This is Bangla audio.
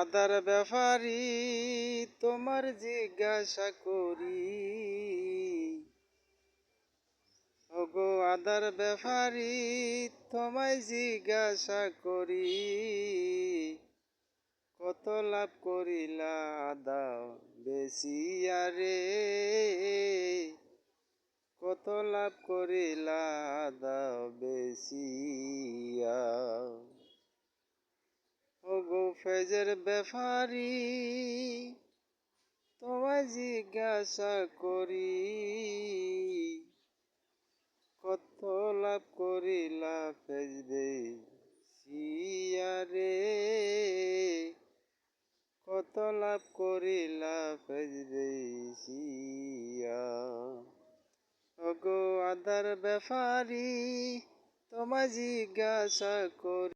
আদার ব্যাপারি, তোমার জিজ্ঞাসা করি। ওগো আদার ব্যাপারি, তোমায় জিজ্ঞাসা করি। কত লাভ করিলা দাও বেশি আরে? কত লাভ করিলা দাও বেশিয়া ওগো ফেজের ব্যাপারি, তোমায় জিজ্ঞাসা করি, কত লাভ করিলা ফেজবে সিয়ারে? কত লাভ করিলা ফেজবে সিয়া? ওগো আদার ব্যাপারি, তোমায় জিজ্ঞাসা করি।